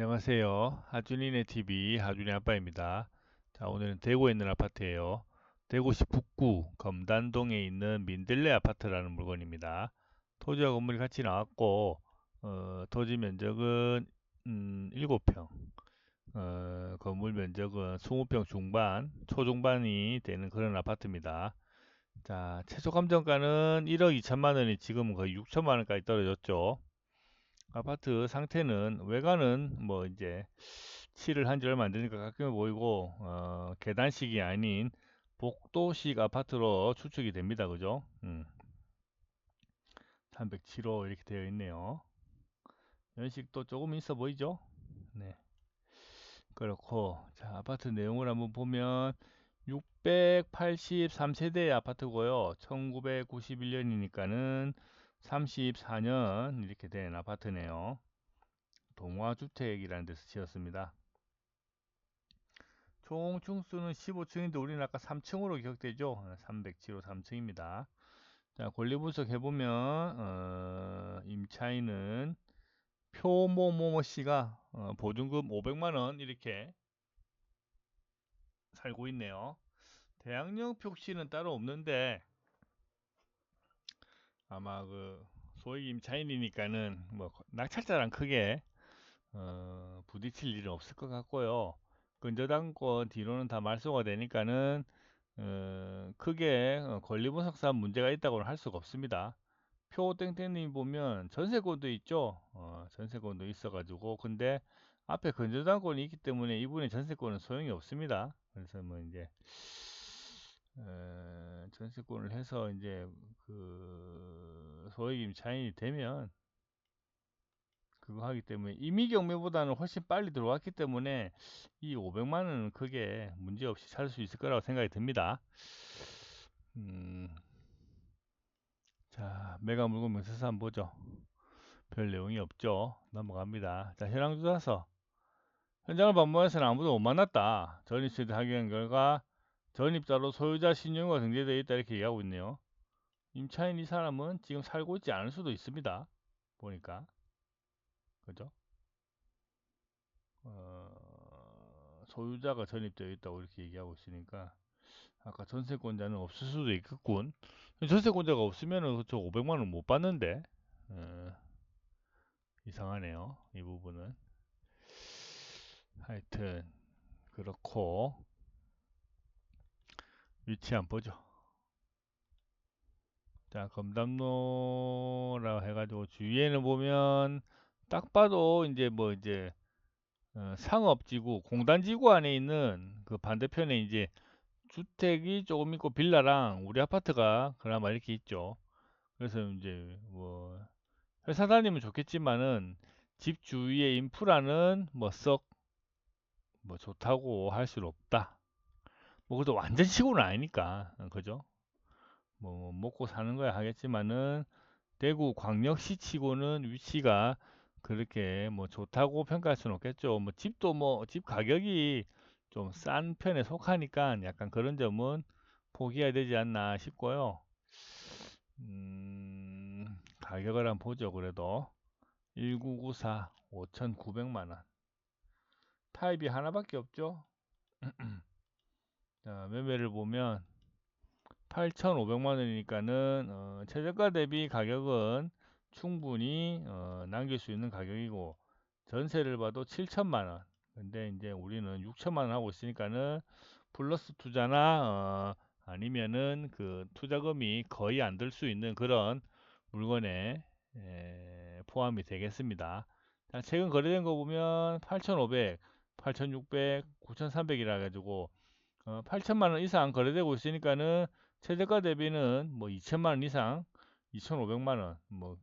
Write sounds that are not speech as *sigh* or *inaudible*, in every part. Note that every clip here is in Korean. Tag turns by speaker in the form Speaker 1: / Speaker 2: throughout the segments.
Speaker 1: 안녕하세요. 하준이네 TV 하준이 아빠입니다. 자, 오늘은 대구에 있는 아파트예요. 대구시 북구 검단동에 있는 민들레 아파트라는 물건입니다. 토지와 건물이 같이 나왔고 어, 토지 면적은 음, 7평, 어, 건물 면적은 20평 중반, 초중반이 되는 그런 아파트입니다. 자, 최소 감정가는 1억 2천만 원이 지금 거의 6천만 원까지 떨어졌죠. 아파트 상태는 외관은 뭐 이제 칠을 한 지 얼마 안 되니까 가끔해 보이고 어, 계단식이 아닌 복도식 아파트로 추측이 됩니다. 그죠? 음. 307호 이렇게 되어 있네요. 연식도 조금 있어 보이죠? 네. 그렇고 자 아파트 내용을 한번 보면 683세대 아파트고요. 1991년이니까는 34년 이렇게 된 아파트네요. 동화주택이라는 데서 지었습니다. 총 층수는 15층인데 우리는 아까 3층으로 기억되죠? 307호 3층입니다. 자, 권리 분석 해보면 어, 임차인은 표모모모 씨가 어, 보증금 500만원 이렇게 살고 있네요. 대학령 표시는 따로 없는데 아마 그 소액 임차인이니까는 뭐 낙찰자랑 크게 어, 부딪힐 일은 없을 것 같고요. 근저당권 뒤로는 다 말소가 되니까는 어, 크게 어, 권리분석상 문제가 있다고는 할 수가 없습니다. 표 땡땡님 보면 전세권도 있죠. 어, 전세권도 있어가지고 근데 앞에 근저당권이 있기 때문에 이분의 전세권은 소용이 없습니다. 그래서 뭐 이제 어, 전세권을 해서 이제 그 소액 임 차인이 되면 그거 하기 때문에 임의 경매보다는 훨씬 빨리 들어왔기 때문에 이 500만 원은 크게 문제 없이 찾을 수 있을 거라고 생각이 듭니다. 음, 자, 매각 물건 명세서 한번 보죠. 별 내용이 없죠. 넘어갑니다. 자, 현황 조사서. 현장을 방문해서는 아무도 못 만났다. 전입세대 확인 결과 전입자로 소유자 신용과 등재되어 있다 이렇게 얘기하고 있네요. 임차인 이 사람은 지금 살고 있지 않을 수도 있습니다. 보니까 그죠? 어, 소유자가 전입되어 있다고 이렇게 얘기하고 있으니까 아까 전세권자는 없을 수도 있겠군. 전세권자가 없으면은 그쵸 500만 원 못 받는데 어, 이상하네요. 이 부분은 하여튼 그렇고 위치 안 보죠. 자, 검담로라 해가지고 주위에는 보면 딱 봐도 이제 뭐 이제 어, 상업지구, 공단지구 안에 있는 그 반대편에 이제 주택이 조금 있고 빌라랑 우리 아파트가 그나마 이렇게 있죠. 그래서 이제 뭐 회사 다니면 좋겠지만은 집 주위의 인프라는 뭐 썩뭐 좋다고 할 수는 없다. 뭐 그래도 완전 시골은 아니니까 어, 그죠? 뭐 먹고 사는 거야 하겠지만은 대구 광역시 치고는 위치가 그렇게 뭐 좋다고 평가할 수는 없겠죠. 뭐 집도 뭐 집 가격이 좀 싼 편에 속하니까 약간 그런 점은 포기해야 되지 않나 싶고요. 음, 가격을 한번 보죠. 그래도 1994 5,900만 원. 타입이 하나밖에 없죠. *clears throat* 자, 매매를 보면 8,500만 원이니까는 어, 최저가 대비 가격은 충분히 어, 남길 수 있는 가격이고 전세를 봐도 7천만 원. 근데 이제 우리는 6천만 원 하고 있으니까는 플러스 투자나 어, 아니면은 그 투자금이 거의 안 들 수 있는 그런 물건에 에, 포함이 되겠습니다. 최근 거래된 거 보면 8,500, 8,600, 9,300이라 가지고 어, 8천만 원 이상 거래되고 있으니까는 최저가 대비는 뭐 2천만 원 이상, 2,500만 원, 뭐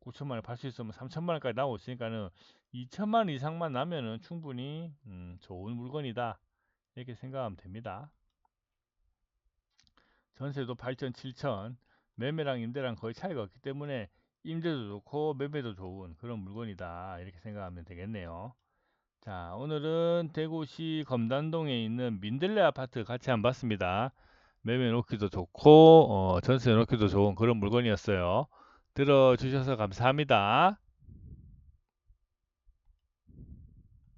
Speaker 1: 9천만 원 팔 수 있으면 3천만 원까지 나오고 있으니까는 2천만 원 이상만 나면은 충분히 음, 좋은 물건이다 이렇게 생각하면 됩니다. 전세도 8천, 7천, 매매랑 임대랑 거의 차이가 없기 때문에 임대도 좋고 매매도 좋은 그런 물건이다 이렇게 생각하면 되겠네요. 자, 오늘은 대구시 검단동에 있는 민들레 아파트 같이 안 봤습니다. 매매 놓기도 좋고, 어, 전세 놓기도 좋은 그런 물건이었어요. 들어주셔서 감사합니다.